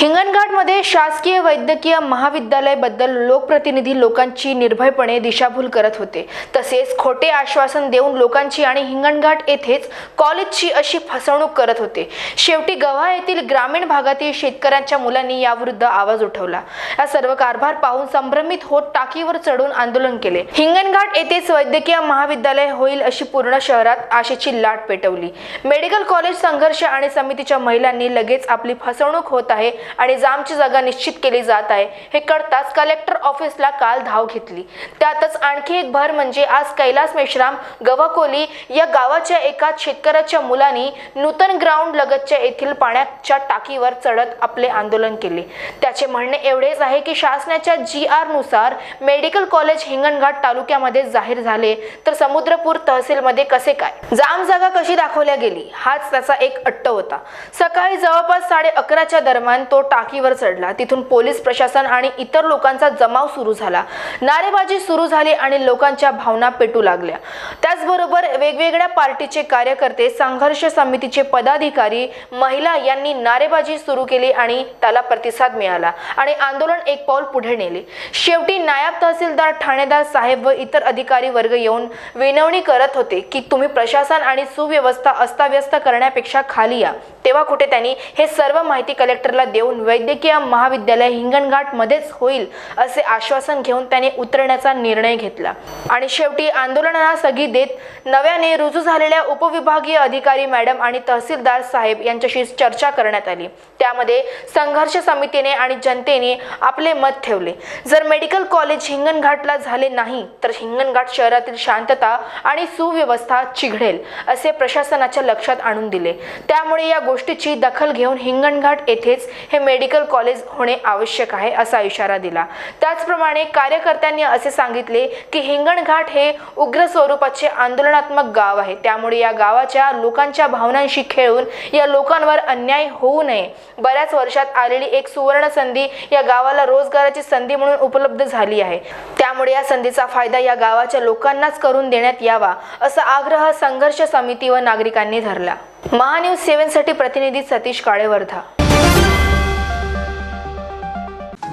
हिंगणघाटमध्ये शासकीय वैद्यकीय महाविद्यालयाबद्दल लोकप्रतिनिधी लोकांची निर्भयपणे दिशाभूल करत होते. तसेच खोटे आश्वासन देऊन लोकांची आणि हिंगणघाट येथेच कॉलेजची अशी फसवणूक करत होते. शेवटी गव्हा येथील ग्रामीण भागातील शेतकऱ्यांच्या मुलांनी याविरुद्ध आवाज उठवला. या सर्व कारभार पाहून संभ्रमित होत टाकीवर चढून आंदोलन केले. हिंगणघाट येथेच वैद्यकीय महाविद्यालय होईल अशी पूर्ण शहरात आशेची लाट पेटवली. मेडिकल कॉलेज संघर्ष आणि समितीच्या महिलांनी लगेच आपली फसवणूक होत आहे आणि जामची जागा निश्चित केली जात आहे. हे कळताच कलेक्टर ऑफिसला काल धाव घेतली. त्यातच आणखी एक भर म्हणजे आज कैलास मेश्राम गव्हाकोली या गावाच्या एका शेतकऱ्याच्या मुलांनी नूतन ग्राउंड लगतच्या येथील पाण्याच्या टाकीवर चढत आपले आंदोलन केले. त्याचे म्हणणे एवढेच आहे की शासनाच्या जी आरनुसार मेडिकल कॉलेज हिंगणघाट तालुक्यामध्ये जाहीर झाले. तर समुद्रपूर तहसीलमध्ये कसे काय? जाम जागा कशी दाखवल्या गेली? हाच त्याचा एक अट्ट होता. सकाळी जवळपास साडे अकराच्या दरम्यान तो टाकीवर चढला. तिथून पोलीस प्रशासन आणि इतर लोकांचा जमाव सुरू झाला. नारेबाजी सुरू झाली आणि लोकांच्या भावना पेटू लागल्या. त्याचबरोबर वेगवेगळ्या पार्टीचे कार्यकर्ते संघर्ष समितीचे पदाधिकारी महिला यांनी नारेबाजी सुरू केली आणि त्याला प्रतिसाद मिळाला आणि आंदोलन एक पाऊल पुढे नेले. शेवटी नायब तहसीलदार ठाणेदार साहेब व इतर अधिकारी वर्ग येऊन विनवणी करत होते की तुम्ही प्रशासन आणि सुव्यवस्था अस्ताव्यस्त करण्यापेक्षा खाली या. तेव्हा कुठे त्यांनी हे सर्व माहिती कलेक्टरला देऊन वैद्यकीय महाविद्यालय हिंगणघाट मध्येच होईल असे आश्वासन घेऊन त्याने उतरण्याचा निर्णय घेतला. आणि शेवटी आंदोलनाला स्थगित देत नव्याने रुजू झालेल्या उपविभागीय अधिकारी मॅडम आणि तहसीलदार साहेब यांच्याशी चर्चा करण्यात आली. त्यामध्ये संघर्ष समितीने आणि जनतेने आपले मत ठेवले. जर मेडिकल कॉलेज हिंगणघाटला झाले नाही तर हिंगणघाट शहरातील शांतता आणि सुव्यवस्था चिघडेल असे प्रशासनाच्या लक्षात आणून दिले. त्यामुळे या गोष्टीची दखल घेऊन हिंगणघाट येथेच हे मेडिकल कॉलेज होणे आवश्यक आहे असा इशारा दिला. त्याचप्रमाणे कार्यकर्त्यांनी असे सांगितले की हिंगणघाट हे उग्र स्वरूपाचे आंदोलनात्मक गाव आहे. त्यामुळे या गावाच्या लोकांच्या भावनांशी खेळून या लोकांवर अन्याय होऊ नये. बऱ्याच वर्षात आलेली एक सुवर्ण संधी या गावाला रोजगाराची संधी म्हणून उपलब्ध झाली आहे. त्यामुळे या संधीचा फायदा या गावाच्या लोकांनाच करून देण्यात यावा असा आग्रह संघर्ष समिती व नागरिकांनी धरला. महान्यूज सेव्हनसाठी प्रतिनिधी सतीश काळेवर्धा.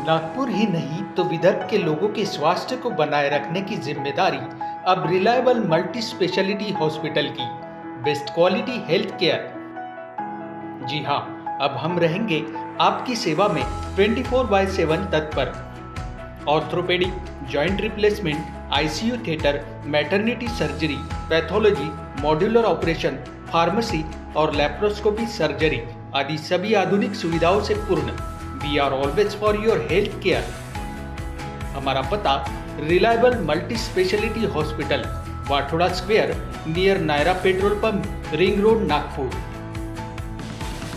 नागपुर ही नहीं तो विदर्भ के लोगों के स्वास्थ्य को बनाए रखने की ज़िम्मेदारी अब रिलायबल मल्टी स्पेशलिटी हॉस्पिटल की, बेस्ट क्वालिटी हेल्थ केयर जी हाँ अब हम रहेंगे आपकी सेवा में 24 फोर बाय सेवन तत्पर orthopaedic, joint replacement, ICU theatre, maternity surgery, pathology, modular operation, pharmacy और लेप्रोस्कोपी सर्जरी आदि सभी आधुनिक सुविधाओं से पूर्ण। We are always for your health care हमारा पता reliable multi specialty hospital Wathoda square near Nayara petrol pump ring road Nagpur.